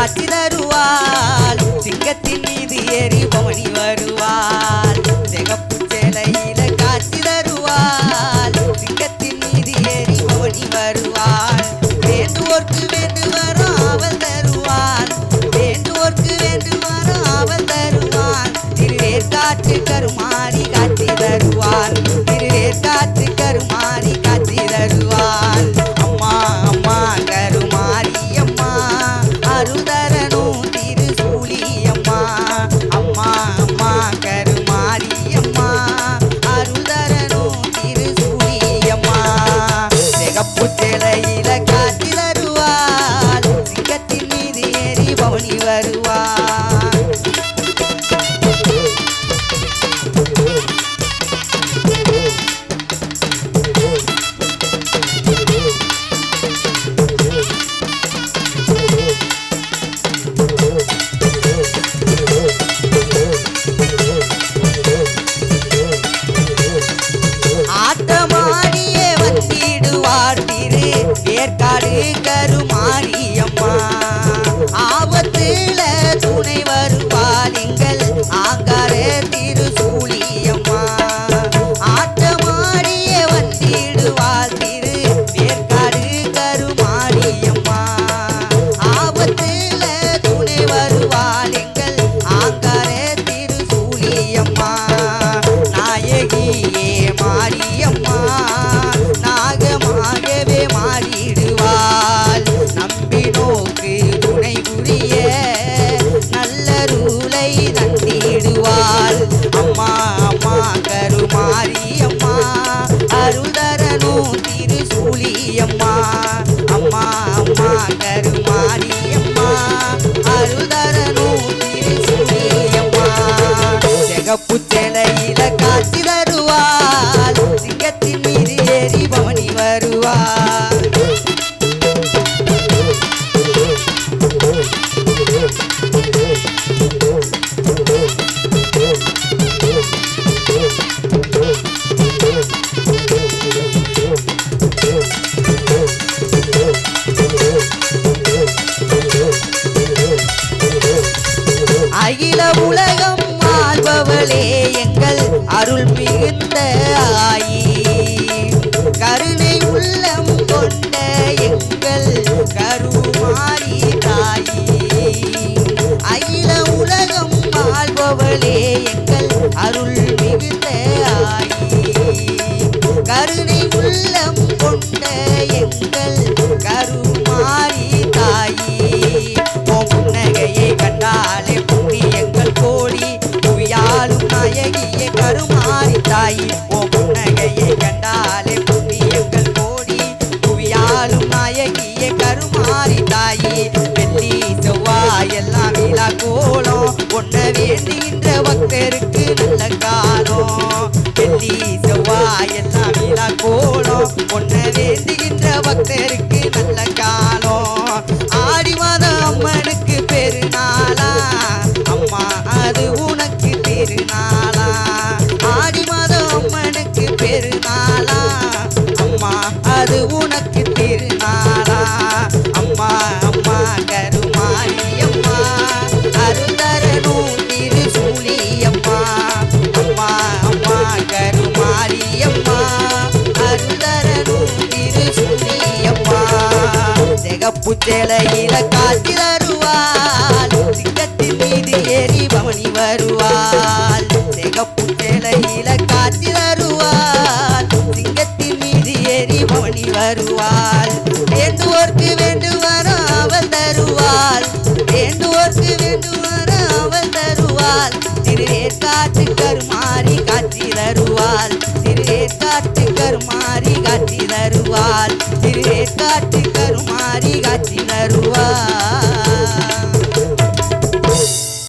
காட்சி தருவாள். சிங்கத்தின் மீது ஏறி பவனி வருவாள். சிகப்பு சேலையில காட்சி தருவாள். சிங்கத்தின் மீது ஏறி பவனி வருவாள். வேண்டுவோர்க்கு துணை வருவாள் எங்கள் திரு சூழியம்மா அம்மா. அம்மா கருமாரியம்மா அருதரனும் திரு சூழியம்மா சேலையில அகில உலகம் ஆள்பவளே எங்கள் அருள் மிகுந்த ஆயி. கருணை உள்ளம் கொண்ட எங்கள் கருமாரி தாயி. அகில உலகம் ஆள்பவளே எங்கள் அருள் மிகுந்த ஆயி. கருணை உள்ளம் கொண்ட வேண்டுகின்ற பக்தருக்கு நல்ல காலம் வெள்ளி செவ்வாய் எல்லாம் விழா கோலம் ஒன்ன வேண்டுகின்ற பக்தருக்கு நல்ல காலம் சிகப்பு சேலையில காட்சி தருவாள் சிங்கத்தின் மீது ஏறி பவனி வருவாள். சிகப்பு சேலையில காட்சி தருவாள். சிங்கத்தின் மீது ஏறி பவனி வருவாள். வேண்டுவோர்க்கு வேண்டு அவள் தருவாள். வேண்டுவோர்க்கு வேண்டு அவள் தருவாள். திருவேற்காட்டு கருமா